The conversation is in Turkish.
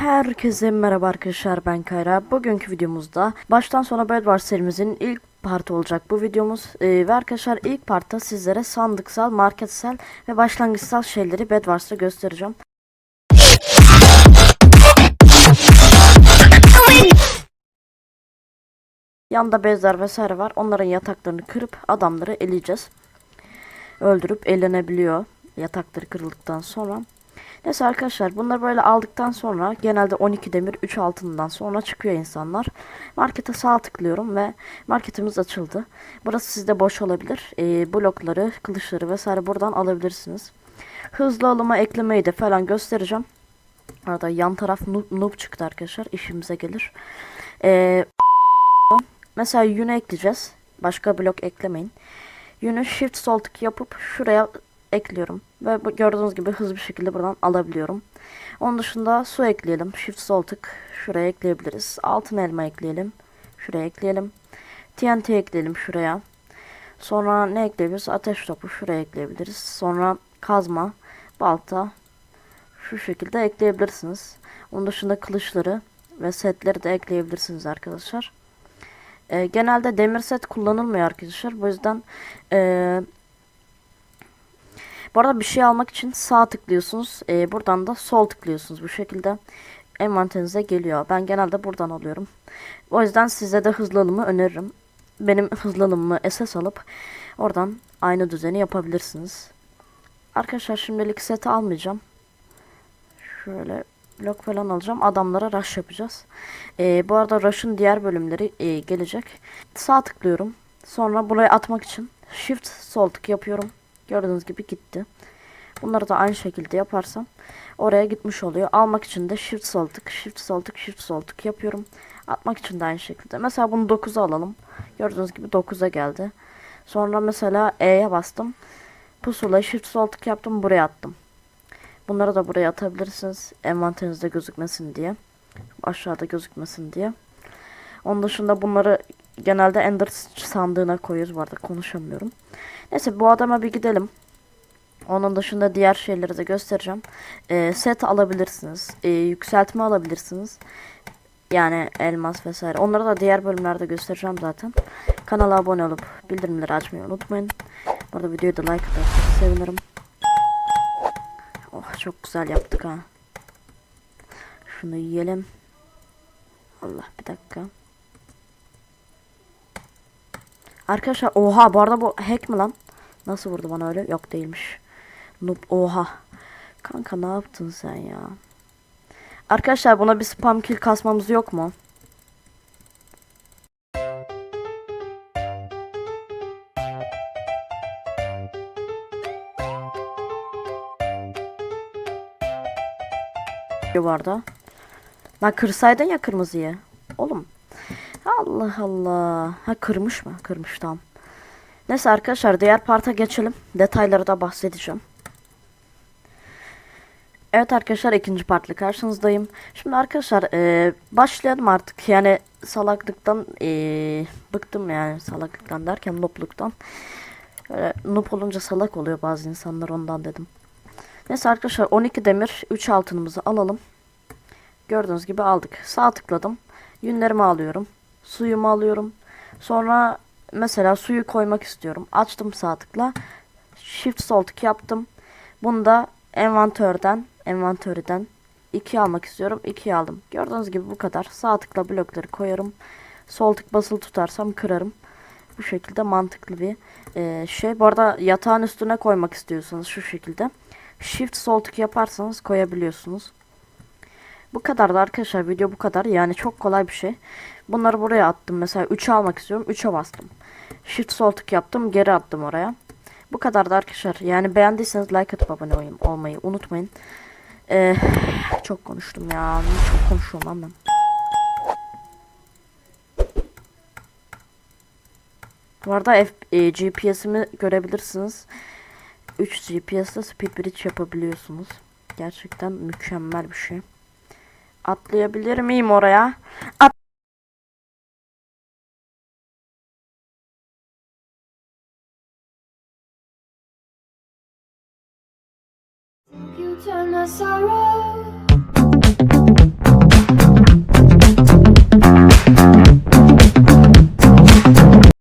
Herkese merhaba arkadaşlar ben Kayra. Bugünkü videomuzda baştan sona Bed Wars serimizin ilk partı olacak bu videomuz. Ee, ve arkadaşlar ilk partta sizlere sandıksal, marketsel ve başlangıçsal şeyleri Bed Wars'ta göstereceğim. Yanında bezler vesaire var. Onların yataklarını kırıp adamları eleyeceğiz. Öldürüp elenebiliyor yatakları kırıldıktan sonra. Neyse arkadaşlar bunları böyle aldıktan sonra genelde 12 demir 3 altından sonra çıkıyor insanlar. Markete sağ tıklıyorum ve marketimiz açıldı. Burası sizde boş olabilir. Ee, blokları, kılıçları vesaire buradan alabilirsiniz. Hızlı alıma eklemeyi de falan göstereceğim. Arada yan taraf noob, noob çıktı arkadaşlar. işimize gelir. Ee, mesela yünü ekleyeceğiz. Başka blok eklemeyin. Yünü shift sol tık yapıp şuraya ekliyorum. Ve gördüğünüz gibi hızlı bir şekilde buradan alabiliyorum. Onun dışında su ekleyelim. Shift sol tık şuraya ekleyebiliriz. Altın elma ekleyelim. Şuraya ekleyelim. TNT ekleyelim şuraya. Sonra ne ekleyebiliriz? Ateş topu şuraya ekleyebiliriz. Sonra kazma, balta şu şekilde ekleyebilirsiniz. Onun dışında kılıçları ve setleri de ekleyebilirsiniz arkadaşlar. Ee, genelde demir set kullanılmıyor arkadaşlar. Bu yüzden ee, bu arada bir şey almak için sağ tıklıyorsunuz. Ee, buradan da sol tıklıyorsunuz. Bu şekilde envanterinize geliyor. Ben genelde buradan alıyorum. O yüzden size de hızlı alımı öneririm. Benim hızlı alımımı esas alıp oradan aynı düzeni yapabilirsiniz. Arkadaşlar şimdilik seti almayacağım. Şöyle blok falan alacağım. Adamlara rush yapacağız. Ee, bu arada rush'ın diğer bölümleri e, gelecek. Sağ tıklıyorum. Sonra buraya atmak için shift sol tık yapıyorum. Gördüğünüz gibi gitti. Bunları da aynı şekilde yaparsam oraya gitmiş oluyor. Almak için de shift sol tık, shift sol tık, shift sol tık yapıyorum. Atmak için de aynı şekilde. Mesela bunu 9'a alalım. Gördüğünüz gibi 9'a geldi. Sonra mesela E'ye bastım. Pusula shift sol tık yaptım buraya attım. Bunları da buraya atabilirsiniz. Envanterinizde gözükmesin diye. Aşağıda gözükmesin diye. Onun dışında bunları genelde Ender sandığına koyuyoruz. Bu arada konuşamıyorum. Neyse bu adama bir gidelim. Onun dışında diğer şeyleri de göstereceğim. Ee, set alabilirsiniz. Ee, yükseltme alabilirsiniz. Yani elmas vesaire. Onları da diğer bölümlerde göstereceğim zaten. Kanala abone olup bildirimleri açmayı unutmayın. Bu arada videoyu da like atarsanız sevinirim. Oh çok güzel yaptık ha. Şunu yiyelim. Allah bir dakika. Arkadaşlar oha bu arada bu hack mi lan? Nasıl vurdu bana öyle? Yok değilmiş. Noob oha. Kanka ne yaptın sen ya? Arkadaşlar buna bir spam kill kasmamız yok mu? vardı. Lan kırsaydın ya kırmızıyı. Oğlum. Allah Allah. Ha kırmış mı? Kırmış tamam. Neyse arkadaşlar diğer parta geçelim. Detayları da bahsedeceğim. Evet arkadaşlar ikinci partla karşınızdayım. Şimdi arkadaşlar e, başlayalım artık. Yani salaklıktan e, bıktım yani salaklıktan derken nopluktan. Böyle noob olunca salak oluyor bazı insanlar ondan dedim. Neyse arkadaşlar 12 demir 3 altınımızı alalım. Gördüğünüz gibi aldık. Sağ tıkladım. Yünlerimi alıyorum. Suyumu alıyorum. Sonra mesela suyu koymak istiyorum. Açtım sağ tıkla. Shift sol tık yaptım. Bunu da envantörden, envantörden 2 almak istiyorum. 2 aldım. Gördüğünüz gibi bu kadar. Sağ tıkla blokları koyarım. Sol tık basılı tutarsam kırarım. Bu şekilde mantıklı bir e, şey. Bu arada yatağın üstüne koymak istiyorsanız şu şekilde. Shift sol tık yaparsanız koyabiliyorsunuz. Bu kadar da arkadaşlar video bu kadar. Yani çok kolay bir şey. Bunları buraya attım. Mesela 3'e almak istiyorum. 3'e bastım. Shift sol tık yaptım. Geri attım oraya. Bu kadar da arkadaşlar. Yani beğendiyseniz like atıp abone olmayı unutmayın. Ee, çok konuştum ya. Çok konuşuyorum lan ben. Bu arada F, e, GPS'imi görebilirsiniz. 3 GPS'le speed bridge yapabiliyorsunuz. Gerçekten mükemmel bir şey. Atlayabilir miyim oraya? At You turn my sorrow